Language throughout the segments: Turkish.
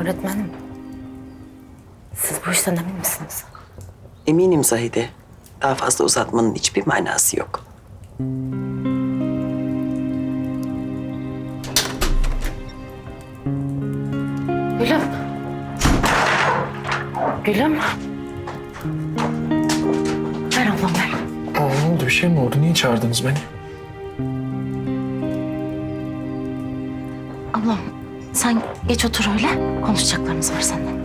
Öğretmenim. Siz bu işten emin misiniz? Eminim Zahide. Daha fazla uzatmanın hiçbir manası yok. Gülüm. Gülüm. Ver ablam ver. Aa, ne oldu? Bir şey mi oldu? Niye çağırdınız beni? Ablam sen geç otur öyle. Konuşacaklarımız var seninle.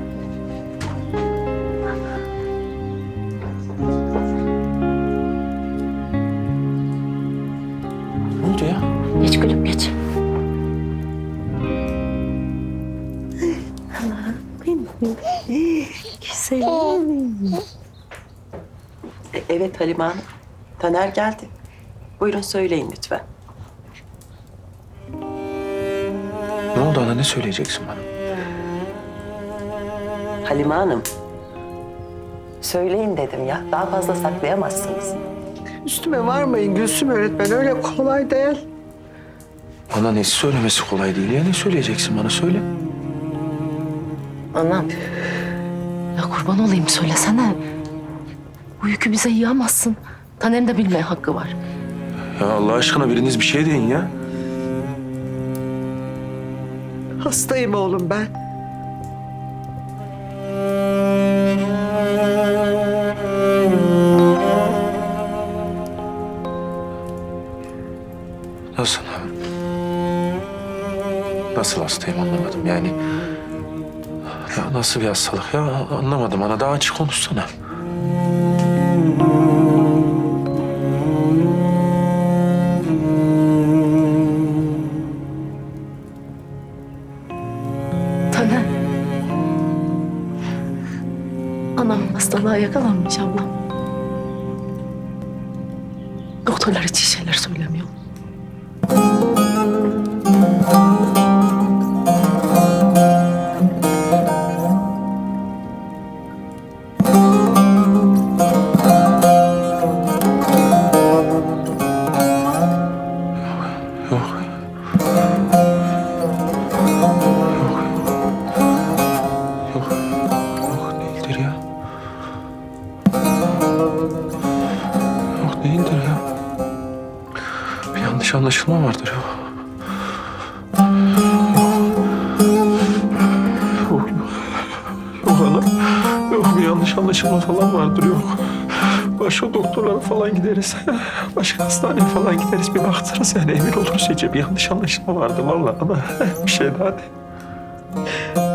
Ne oldu ya? Geç gülüm geç. E, evet Halime Hanım. Taner geldi. Buyurun söyleyin lütfen. Ne oldu ana? Ne söyleyeceksin bana? Halime Hanım. Söyleyin dedim ya. Daha fazla saklayamazsınız. Üstüme varmayın Gülsüm öğretmen öyle kolay değil. Ana nesi söylemesi kolay değil ya. Ne söyleyeceksin bana? Söyle. Anam. Ya kurban olayım söylesene. Bu yükü bize yığamazsın. Taner'in de bilmeye hakkı var. Ya Allah aşkına biriniz bir şey deyin ya. Hastayım oğlum ben. Nasıl? Nasıl hastayım anlamadım yani. Ya nasıl bir hastalık ya anlamadım ana daha açık konuşsana. Hastalığa yakalanmış ablam. Doktorlar hiç şeyler söylemiyor. Değildir ya. Bir yanlış anlaşılma vardır ya. Yok. Yok, ana. Yok bir yanlış anlaşılma falan vardır yok. Başka doktorlara falan gideriz. Başka hastaneye falan gideriz. Bir baktırırız yani emin oluruz iyice bir yanlış anlaşılma vardı vallahi ama bir şey daha değil.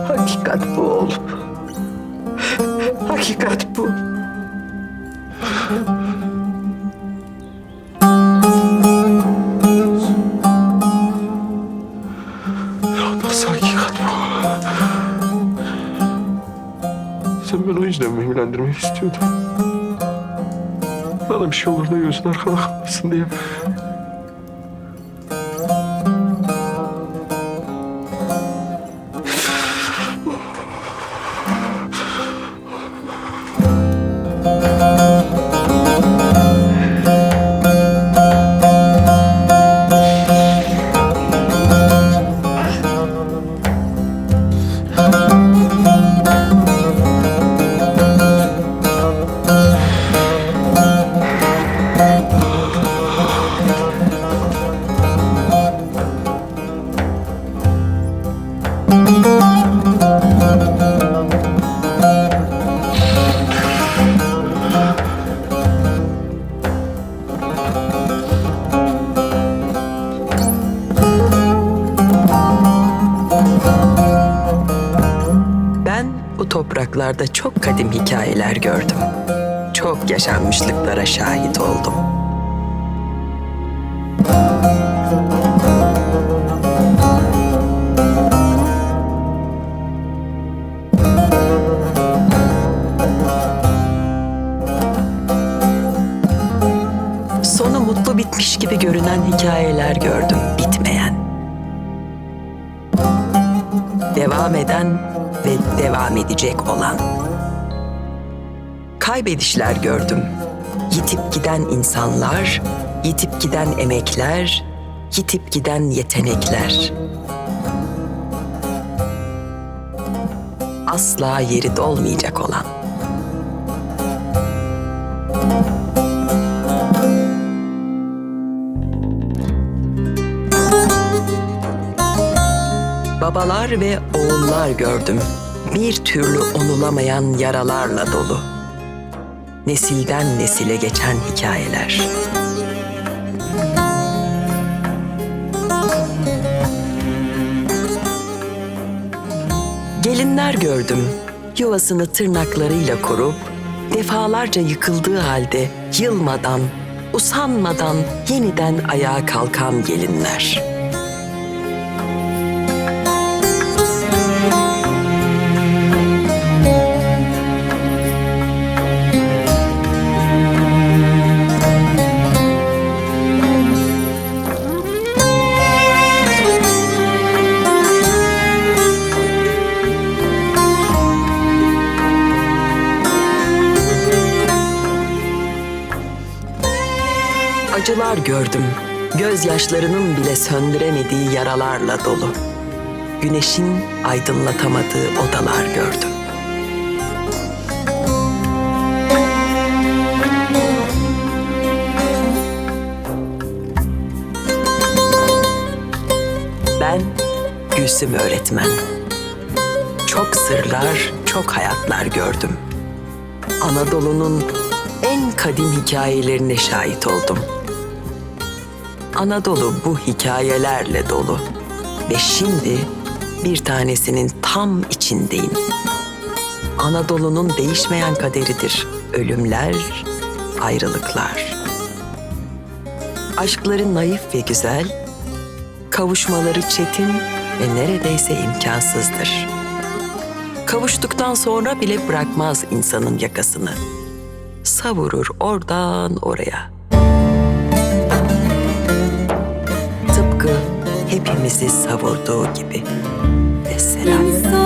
Hakikat bu oğlum. Hakikat bu. Sen beni o yüzden mi evlendirmek istiyordun? Bana bir şey olur da gözün arkada kalmasın diye. Topraklarda çok kadim hikayeler gördüm. Çok yaşanmışlıklara şahit oldum. Sonu mutlu bitmiş gibi görünen hikayeler gördüm, bitmeyen. Devam eden ve devam edecek olan. Kaybedişler gördüm. Yitip giden insanlar, yitip giden emekler, yitip giden yetenekler. asla yeri dolmayacak olan. Babalar ve oğullar gördüm. Bir türlü onulamayan yaralarla dolu. Nesilden nesile geçen hikayeler. Gelinler gördüm. Yuvasını tırnaklarıyla korup defalarca yıkıldığı halde yılmadan, usanmadan yeniden ayağa kalkan gelinler. Acılar gördüm. Gözyaşlarının bile söndüremediği yaralarla dolu. Güneşin aydınlatamadığı odalar gördüm. Ben Gülsüm öğretmen. Çok sırlar, çok hayatlar gördüm. Anadolu'nun en kadim hikayelerine şahit oldum. Anadolu bu hikayelerle dolu ve şimdi bir tanesinin tam içindeyim. Anadolu'nun değişmeyen kaderidir ölümler, ayrılıklar. Aşkları naif ve güzel, kavuşmaları çetin ve neredeyse imkansızdır. Kavuştuktan sonra bile bırakmaz insanın yakasını. Savurur oradan oraya. Hepimizi savurduğu gibi. Vesselam.